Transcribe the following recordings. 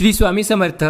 श्री स्वामी समर्थ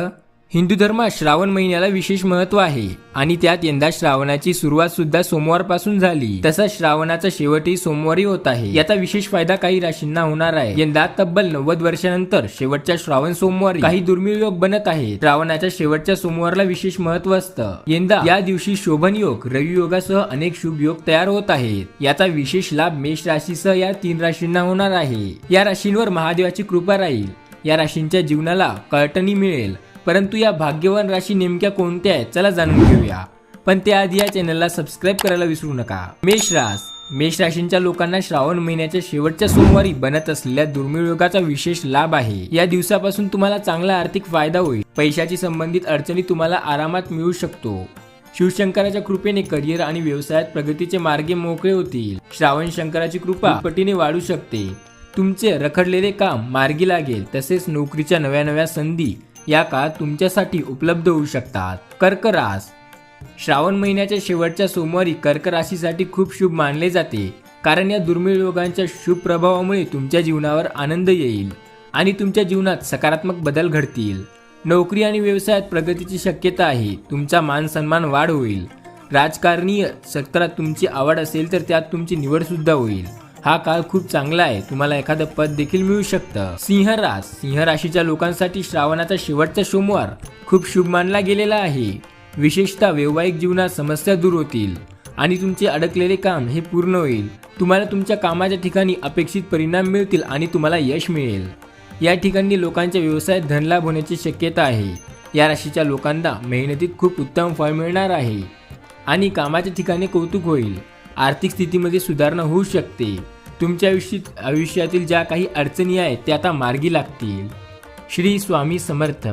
हिंदू धर्मात श्रावण महिन्याला विशेष महत्त्व आहे आणि त्यात यंदा श्रावणाची सुरुवात सुद्धा सोमवारपासून झाली. तसा श्रावणाचा शेवटही सोमवारी होत आहे. याचा विशेष फायदा काही राशींना होणार आहे. यंदा तब्बल नव्वद वर्षानंतर शेवटच्या श्रावण सोमवारी काही दुर्मिळ योग बनत आहे श्रावणाच्या शेवटच्या सोमवारला विशेष महत्त्व असतं. यंदा या दिवशी शोभन योग रवी योगासह अनेक शुभ योग तयार होत आहेत. याचा विशेष लाभ मेष राशीसह या तीन राशींना होणार आहे. या राशींवर महादेवाची कृपा राहील. या राशींच्या जीवनाला कळटणी मिळेल. परंतु या भाग्यवान राशी नेमक्या कोणत्या आहेत चला जाणून घेऊया. पण त्याआधी या चॅनलला सबस्क्राईब करायला विसरू नका. मेष रास. मेष राशींच्या लोकांना श्रावण महिन्याच्या शेवटच्या सोमवारी बनत असलेल्या दुर्मिळ योगाचा विशेष लाभ आहे. या दिवसापासून तुम्हाला चांगला आर्थिक फायदा होईल. पैशाची संबंधित अडचणी तुम्हाला आरामात मिळू शकतो. शिवशंकराच्या कृपेने करिअर आणि व्यवसायात प्रगतीचे मार्गे मोकळे होतील. श्रावण शंकराची कृपा पटीने वाढू शकते. तुमचे रखडलेले काम मार्गी लागेल तसेच नोकरीच्या नव्या नव्या संधी या काळात तुमच्यासाठी उपलब्ध होऊ शकतात. कर्क रास श्रावण महिन्याच्या शेवटच्या सोमवारी कर्क राशीसाठी खूप शुभ मानले जाते कारण या दुर्मिळ योगांच्या शुभ प्रभावामुळे तुमच्या जीवनावर आनंद येईल आणि तुमच्या जीवनात सकारात्मक बदल घडतील. नोकरी आणि व्यवसायात प्रगतीची शक्यता आहे तुमचा मान सन्मान वाढ होईल. राजकारणीय क्षेत्रात तुमची आवड असेल तर त्यात तुमची निवडसुद्धा होईल. हा काळ खूप चांगला आहे. तुम्हाला एखादं पद देखील मिळू शकतं. सिंह रास सिंह राशीच्या लोकांसाठी श्रावणाचा शेवटचा सोमवार खूप शुभ मानला गेलेला आहे. विशेषतः वैवाहिक जीवनात समस्या दूर होतील आणि तुमचे अडकलेले काम हे पूर्ण होईल. तुम्हाला तुमच्या कामाच्या ठिकाणी अपेक्षित परिणाम मिळतील आणि तुम्हाला यश मिळेल. या ठिकाणी लोकांच्या व्यवसायात धनलाभ होण्याची शक्यता आहे. या राशीच्या लोकांना मेहनतीत खूप उत्तम फळ मिळणार आहे आणि कामाच्या ठिकाणी कौतुक होईल. आर्थिक स्थितीमध्ये सुधारणा होऊ शकते. तुमच्या आयुष्यात आयुष्यातील ज्या काही अडचणी आहेत त्या आता मार्गी लागतील. श्री स्वामी समर्थ.